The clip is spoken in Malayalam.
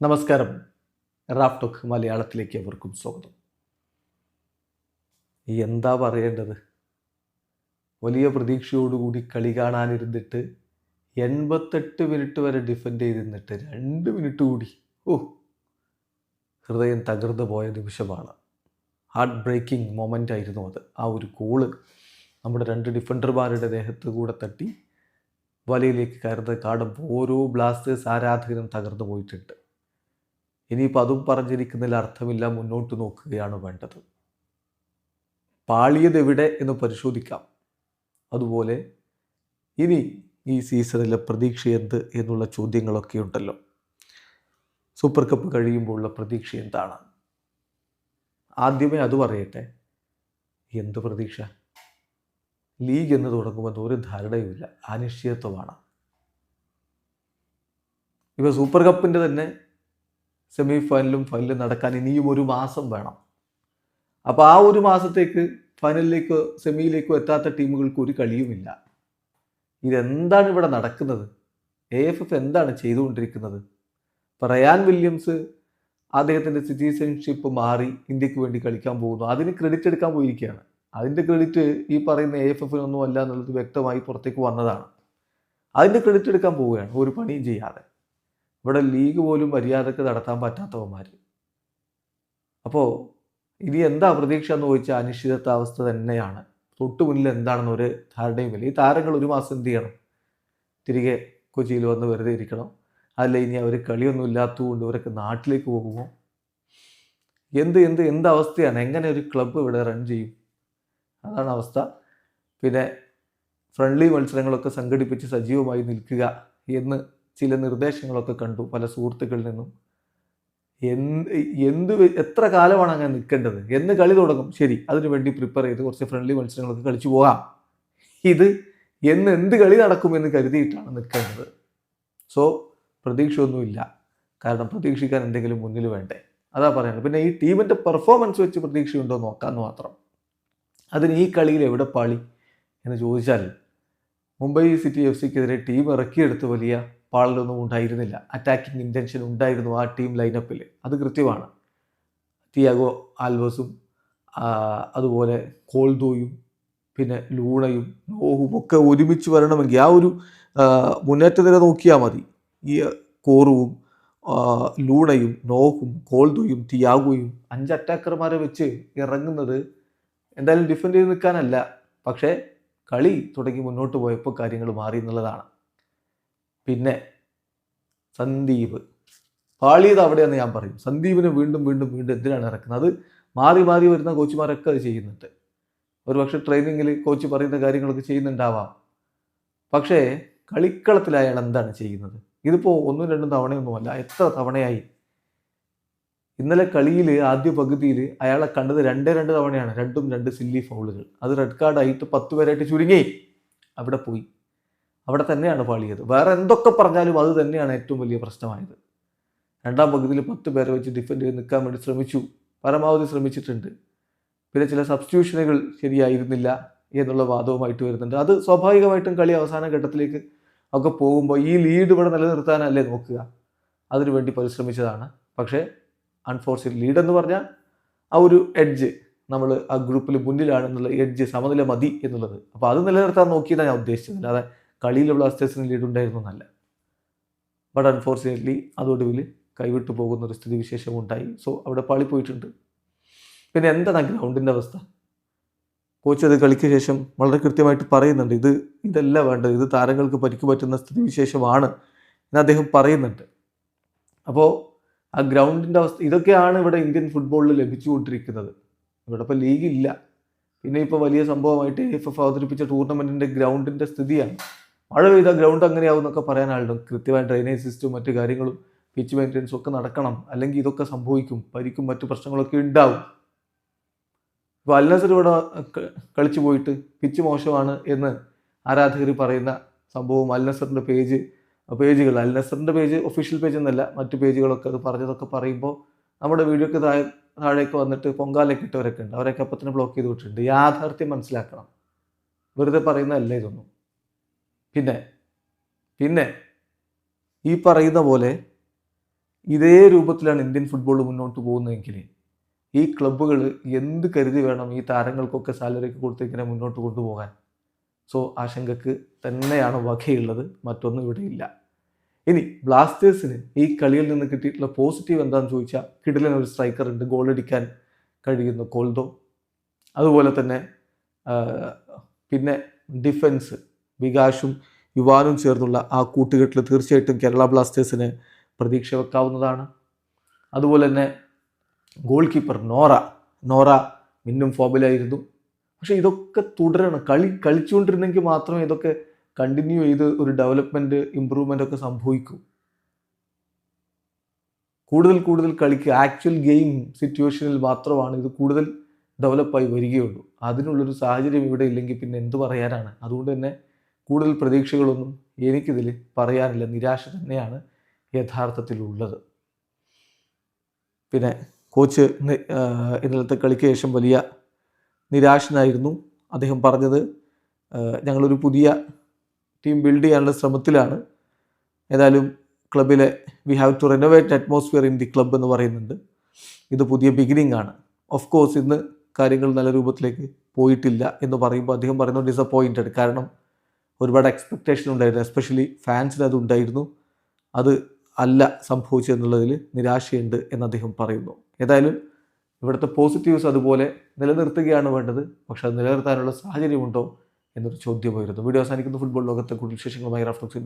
നമസ്കാരം. റാഫ് ടോക്ക് മലയാളത്തിലേക്ക് അവർക്കും സ്വാഗതം. എന്താ പറയേണ്ടത്? വലിയ പ്രതീക്ഷയോടുകൂടി കളി കാണാനിരുന്നിട്ട് എൺപത്തെട്ട് മിനിറ്റ് വരെ ഡിഫെൻഡ് ചെയ്തിരുന്നിട്ട് രണ്ട് മിനിറ്റ് കൂടി. ഓ ഹൃദയം തകർന്നു പോയ നിമിഷമാണ്. ഹാർട്ട് ബ്രേക്കിംഗ് മൊമെന്റ് ആയിരുന്നു അത്. ആ ഒരു കോൾ നമ്മുടെ രണ്ട് ഡിഫൻഡർമാരുടെ ദേഹത്ത് കൂടെ തട്ടി വലയിലേക്ക് കയറുന്നത് കാണുമ്പോൾ ഓരോ ബ്ലാസ്റ്റേഴ്സ് ആരാധകരും തകർന്നു പോയിട്ടുണ്ട്. ഇനിയിപ്പോൾ അതും പറഞ്ഞിരിക്കുന്നതിൽ അർത്ഥമില്ല മുന്നോട്ട് നോക്കുകയാണ് വേണ്ടത്. പാളിയത് എവിടെ എന്ന് പരിശോധിക്കാം. അതുപോലെ ഇനി ഈ സീസണിലെ പ്രതീക്ഷ എന്ത് എന്നുള്ള ചോദ്യങ്ങളൊക്കെ ഉണ്ടല്ലോ. സൂപ്പർ കപ്പ് കഴിയുമ്പോൾ ഉള്ള പ്രതീക്ഷ എന്താണ്? ആദ്യമേ അത് പറയട്ടെ. എന്ത് പ്രതീക്ഷ? ലീഗ് എന്ന് തുടങ്ങുമെന്ന് ഒരു ധാരണയുമില്ല അനിശ്ചിതത്വമാണ്. ഇവ സൂപ്പർ കപ്പിന്റെ തന്നെ സെമി ഫൈനലും ഫൈനലും നടക്കാൻ ഇനിയും ഒരു മാസം വേണം. അപ്പോൾ ആ ഒരു മാസത്തേക്ക് ഫൈനലിലേക്കോ സെമിയിലേക്കോ എത്താത്ത ടീമുകൾക്ക് ഒരു കളിയുമില്ല. ഇതെന്താണ് ഇവിടെ നടക്കുന്നത്? എ എഫ് എഫ് എന്താണ് ചെയ്തുകൊണ്ടിരിക്കുന്നത്? ഇപ്പോൾ റയാൻ വില്യംസ് അദ്ദേഹത്തിന്റെ സിറ്റിസൺഷിപ്പ് മാറി ഇന്ത്യയ്ക്ക് വേണ്ടി കളിക്കാൻ പോകുന്നു. അതിന് ക്രെഡിറ്റ് എടുക്കാൻ പോയിരിക്കുകയാണ്. അതിന്റെ ക്രെഡിറ്റ് ഈ പറയുന്ന എ എഫ് എഫിനൊന്നും അല്ല എന്നുള്ളത് വ്യക്തമായി പുറത്തേക്ക് വന്നതാണ്. അതിന്റെ ക്രെഡിറ്റ് എടുക്കാൻ പോവുകയാണ്. ഒരു പണിയും ചെയ്യാതെ. ഇവിടെ ലീഗ് പോലും മര്യാദയ്ക്ക് നടത്താൻ പറ്റാത്തവന്മാർ അപ്പോൾ ഇനി എന്താ പ്രതീക്ഷ എന്ന് ചോദിച്ചാൽ അനിശ്ചിതത്വാവസ്ഥ തന്നെയാണ്. തൊട്ടുമുന്നിൽ എന്താണെന്ന് ഒരു ധാരണയുമില്ല ഈ താരങ്ങൾ ഒരു മാസം എന്ത് ചെയ്യണം? തിരികെ കൊച്ചിയിൽ വന്ന് വെറുതെ ഇരിക്കണം. അല്ല ഇനി അവർ കളിയൊന്നും ഇല്ലാത്തതുകൊണ്ട് ഇവരൊക്കെ നാട്ടിലേക്ക് പോകുമോ? എന്ത് എന്ത് എന്ത് അവസ്ഥയാണ്? എങ്ങനെ ഒരു ക്ലബ്ബ് ഇവിടെ റൺ ചെയ്യും? അതാണ് അവസ്ഥ. പിന്നെ ഫ്രണ്ട്ലി മത്സരങ്ങളൊക്കെ സംഘടിപ്പിച്ച് സജീവമായി നിൽക്കുക എന്ന് ചില നിർദ്ദേശങ്ങളൊക്കെ കണ്ടു പല സുഹൃത്തുക്കളിൽ നിന്നും. എന്ത് എന്ത് എത്ര കാലമാണ് അങ്ങനെ നിൽക്കേണ്ടത്? എന്ന് കളി തുടങ്ങും. ശരി അതിനുവേണ്ടി പ്രിപ്പയർ ചെയ്ത് കുറച്ച് ഫ്രണ്ട്ലി മത്സരങ്ങളൊക്കെ കളിച്ചു പോകാം. ഇത് എന്ന് എന്ത് കളി നടക്കുമെന്ന് കരുതിയിട്ടാണ് നിൽക്കേണ്ടത്. സോ പ്രതീക്ഷയൊന്നുമില്ല. കാരണം പ്രതീക്ഷിക്കാൻ എന്തെങ്കിലും മുന്നിൽ വേണ്ടേ. അതാ പറയുന്നത് പിന്നെ ഈ ടീമിന്റെ പെർഫോമൻസ് വെച്ച് പ്രതീക്ഷയുണ്ടോ നോക്കാമെന്ന് മാത്രം. അതിന് ഈ കളിയിൽ എവിടെ പാളി? എന്ന് ചോദിച്ചാൽ മുംബൈ സിറ്റി എഫ് സിക്കെതിരെ ടീം ഇറക്കിയെടുത്ത് വലിയ പാളലൊന്നും ഉണ്ടായിരുന്നില്ല. അറ്റാക്കിംഗ് ഇന്റൻഷൻ ഉണ്ടായിരുന്നു ആ ടീം ലൈനപ്പിൽ അത് കൃത്യമാണ്. തിയാഗോ ആൽവസും അതുപോലെ കോൾദോയും പിന്നെ ലൂണയും നോഹും ഒക്കെ ഒരുമിച്ച് വരണമെങ്കിൽ ആ ഒരു മുന്നേറ്റ നിര നോക്കിയാൽ മതി. ഈ കോറുവും ലൂണയും നോഹും കോൾദോയും തിയാഗോയും അഞ്ച് അറ്റാക്കർമാരെ വെച്ച് ഇറങ്ങുന്നത് എന്തായാലും ഡിഫെൻഡ് ചെയ്ത് നിൽക്കാനല്ല. പക്ഷേ കളി തുടങ്ങി മുന്നോട്ട് പോയപ്പോൾ കാര്യങ്ങൾ മാറി എന്നുള്ളതാണ്. പിന്നെ സന്ദീപ്. പാളിയത് അവിടെയെന്ന് ഞാൻ പറയും. സന്ദീപിനെ വീണ്ടും വീണ്ടും വീണ്ടും എന്തിനാണ് ഇറക്കുന്നത്? അത് മാറി മാറി വരുന്ന കോച്ചുമാരൊക്കെ അത് ചെയ്യുന്നുണ്ട്. ഒരു പക്ഷേ ട്രെയിനിങ്ങിൽ കോച്ച് പറയുന്ന കാര്യങ്ങളൊക്കെ ചെയ്യുന്നുണ്ടാവാം. പക്ഷേ കളിക്കളത്തിൽ അയാൾ എന്താണ് ചെയ്യുന്നത്? ഇതിപ്പോൾ ഒന്നും രണ്ടും തവണയൊന്നുമല്ല എത്ര തവണയായി? ഇന്നലെ കളിയിൽ ആദ്യ പകുതിയിൽ അയാളെ കണ്ടത് രണ്ടേ രണ്ട് തവണയാണ്. രണ്ടും രണ്ട് സില്ലി ഫൗളുകൾ അത് റെഡ് കാർഡായിട്ട് പത്ത് പേരായിട്ട് ചുരുങ്ങി. അവിടെ പോയി. അവിടെ തന്നെയാണ് പാളിയത്. വേറെ എന്തൊക്കെ പറഞ്ഞാലും അത് തന്നെയാണ് ഏറ്റവും വലിയ പ്രശ്നമായത്. രണ്ടാം പകുതിയിൽ പത്ത് പേരെ വെച്ച് ഡിഫെൻഡ് ചെയ്ത് നിൽക്കാൻ വേണ്ടി ശ്രമിച്ചു. പരമാവധി ശ്രമിച്ചിട്ടുണ്ട്. പിന്നെ ചില സബ്സ്റ്റിറ്റ്യൂഷനുകൾ ശരിയായിരുന്നില്ല എന്നുള്ള വാദവുമായിട്ട് വരുന്നുണ്ട്. അത് സ്വാഭാവികമായിട്ടും കളി അവസാന ഘട്ടത്തിലേക്ക് ഒക്കെ പോകുമ്പോൾ ഈ ലീഡ് ഇവിടെ നിലനിർത്താനല്ലേ നോക്കുക. അതിനുവേണ്ടി പരിശ്രമിച്ചതാണ്. പക്ഷേ അൺഫോർച്യുനേറ്റ് ലീഡ് എന്ന് പറഞ്ഞാൽ ആ ഒരു എഡ്ജ് നമ്മൾ ആ ഗ്രൂപ്പിൽ മുന്നിലാണെന്നുള്ള എഡ്ജ് സമനില മതി എന്നുള്ളത്. അപ്പോൾ അത് നിലനിർത്താൻ നോക്കിയതാണ് ഞാൻ ഉദ്ദേശിച്ചത്. അല്ലാതെ കളിയിൽ ബ്ലാസ്റ്റേഴ്സിന് ലീഡ് ഉണ്ടായിരുന്നു എന്നല്ല ബട്ട് അൺഫോർച്ചുനേറ്റ്ലി അതോടുവിൽ കൈവിട്ടു പോകുന്ന ഒരു സ്ഥിതി വിശേഷം ഉണ്ടായി സോ അവിടെ പാളി പോയിട്ടുണ്ട് പിന്നെ എന്താണ് ഗ്രൗണ്ടിന്റെ അവസ്ഥ? കോച്ച് അത് കളിക്ക് ശേഷം വളരെ കൃത്യമായിട്ട് പറയുന്നുണ്ട്. ഇത് ഇതല്ല വേണ്ടത്. ഇത് താരങ്ങൾക്ക് പരിക്ക് പറ്റുന്ന സ്ഥിതി വിശേഷമാണ് എന്ന് അദ്ദേഹം പറയുന്നുണ്ട്. അപ്പോൾ ആ ഗ്രൗണ്ടിന്റെ അവസ്ഥ ഇതൊക്കെയാണ് ഇവിടെ ഇന്ത്യൻ ഫുട്ബോളിൽ ലഭിച്ചുകൊണ്ടിരിക്കുന്നത്. ഇവിടെ ഇപ്പോൾ ലീഗ് പിന്നെ ഇപ്പോൾ വലിയ സംഭവമായിട്ട് എഫ് എഫ് അവതരിപ്പിച്ച ടൂർണമെന്റിന്റെ ഗ്രൗണ്ടിന്റെ സ്ഥിതിയാണ്. മഴ പെയ്താൽ ഗ്രൗണ്ട് അങ്ങനെയാവും എന്നൊക്കെ പറയാനായിട്ടും കൃത്യമായ ഡ്രെയിനേജ് സിസ്റ്റവും മറ്റു കാര്യങ്ങളും പിച്ച് മെയിന്റെനൻസും ഒക്കെ നടക്കണം. അല്ലെങ്കിൽ ഇതൊക്കെ സംഭവിക്കും. പരിക്കും മറ്റു പ്രശ്നങ്ങളൊക്കെ ഉണ്ടാവും. ഇപ്പോൾ അൽനസർ ഇവിടെ കളിച്ചു പോയിട്ട് പിച്ച് മോശമാണ് എന്ന് ആരാധകർ പറയുന്ന സംഭവം അൽനസറിന്റെ പേജ് പേജുകൾ. അൽനസറിന്റെ പേജ് ഒഫീഷ്യൽ പേജ് എന്നല്ല മറ്റു പേജുകളൊക്കെ അത് പറഞ്ഞതൊക്കെ പറയുമ്പോൾ നമ്മുടെ വീഡിയോക്ക് താഴെ താഴേക്ക് വന്നിട്ട് പൊങ്കാലൊക്കെ ഇട്ടവരൊക്കെ ഉണ്ട്. അവരൊക്കെ അപ്പത്തിന് ബ്ലോക്ക് ചെയ്ത് വിട്ടിട്ടുണ്ട്. യാഥാർത്ഥ്യം മനസ്സിലാക്കണം. വെറുതെ പറയുന്നതല്ല ഇതൊന്നും. പിന്നെ പിന്നെ ഈ പറയുന്ന പോലെ ഇതേ രൂപത്തിലാണ് ഇന്ത്യൻ ഫുട്ബോൾ മുന്നോട്ട് പോകുന്നതെങ്കിൽ ഈ ക്ലബ്ബുകൾ എന്ത് കരുതി വേണം ഈ താരങ്ങൾക്കൊക്കെ സാലറിക്ക് കൊടുത്ത് ഇങ്ങനെ മുന്നോട്ട് കൊണ്ടുപോകാൻ? സോ ആശങ്കക്ക് തന്നെയാണ് വകയുള്ളത്. മറ്റൊന്നും ഇവിടെ ഇല്ല. ഇനി ബ്ലാസ്റ്റേഴ്സിന് ഈ കളിയിൽ നിന്ന് കിട്ടിയിട്ടുള്ള പോസിറ്റീവ് എന്താണെന്ന് ചോദിച്ചാൽ കിടിലൻ ഒരു സ്ട്രൈക്കർ ഉണ്ട്. ഗോൾ അടിക്കാൻ കഴിയുന്ന കോൾദോ അതുപോലെ തന്നെ പിന്നെ ഡിഫൻസ് വികാഷും യുവാനും ചേർന്നുള്ള ആ കൂട്ടുകെട്ടിൽ തീർച്ചയായിട്ടും കേരള ബ്ലാസ്റ്റേഴ്സിന് പ്രതീക്ഷ വെക്കാവുന്നതാണ്. അതുപോലെ തന്നെ ഗോൾ കീപ്പർ നോറ നോറ മിന്നും ഫോമിലായിരുന്നു. പക്ഷേ ഇതൊക്കെ തുടരണം. കളി കളിച്ചുകൊണ്ടിരുന്നെങ്കിൽ മാത്രമേ ഇതൊക്കെ കണ്ടിന്യൂ ചെയ്ത് ഒരു ഡെവലപ്മെന്റ് ഇമ്പ്രൂവ്മെന്റ് ഒക്കെ സംഭവിക്കൂ. കൂടുതൽ കൂടുതൽ കളിക്ക് ആക്ച്വൽ ഗെയിം സിറ്റുവേഷനിൽ മാത്രമാണ് ഇത് കൂടുതൽ ഡെവലപ്പായി വരികയുള്ളൂ. അതിനുള്ളൊരു സാഹചര്യം ഇവിടെ ഇല്ലെങ്കിൽ പിന്നെ എന്ത് പറയാനാണ്? അതുകൊണ്ട് തന്നെ കൂടുതൽ പ്രതീക്ഷകളൊന്നും എനിക്കിതിൽ പറയാനില്ല. നിരാശ തന്നെയാണ് യഥാർത്ഥത്തിലുള്ളത്. പിന്നെ കോച്ച് ഇന്നലത്തെ കളിക്ക് ശേഷം വലിയ നിരാശനായിരുന്നു. അദ്ദേഹം പറഞ്ഞത് ഞങ്ങളൊരു പുതിയ ടീം ബിൽഡ് ചെയ്യാനുള്ള ശ്രമത്തിലാണ്. ഏതായാലും ക്ലബിലെ we have to renovate atmosphere in the club എന്ന് പറയുന്നുണ്ട്. ഇത് പുതിയ ബിഗിനിങ് ആണ്. ഓഫ് കോഴ്സ് ഇന്ന് കാര്യങ്ങൾ നല്ല രൂപത്തിലേക്ക് പോയിട്ടില്ല എന്ന് പറയുമ്പോൾ അദ്ദേഹം പറയുന്നത് ഡിസപ്പോയിന്റഡ് കാരണം ഒരുപാട് എക്സ്പെക്റ്റേഷൻ ഉണ്ടായിരുന്നു. എസ്പെഷ്യലി ഫാൻസിന് അത് ഉണ്ടായിരുന്നു. അത് അല്ല സംഭവിച്ചതെന്നുള്ളതിൽ നിരാശയുണ്ട് എന്ന് അദ്ദേഹം പറയുന്നു. ഏതായാലും ഇവിടുത്തെ പോസിറ്റീവ്സ് അതുപോലെ നിലനിർത്തുകയാണ് വേണ്ടത്. പക്ഷേ അത് നിലനിർത്താനുള്ള സാഹചര്യമുണ്ടോ എന്നൊരു ചോദ്യമായിരുന്നു വീഡിയോ അവസാനിക്കുന്ന. ഫുട്ബോൾ ലോകത്തെ കൂടുതൽ വിശേഷങ്ങളുമായി റാഫ്റ്റോക്സ്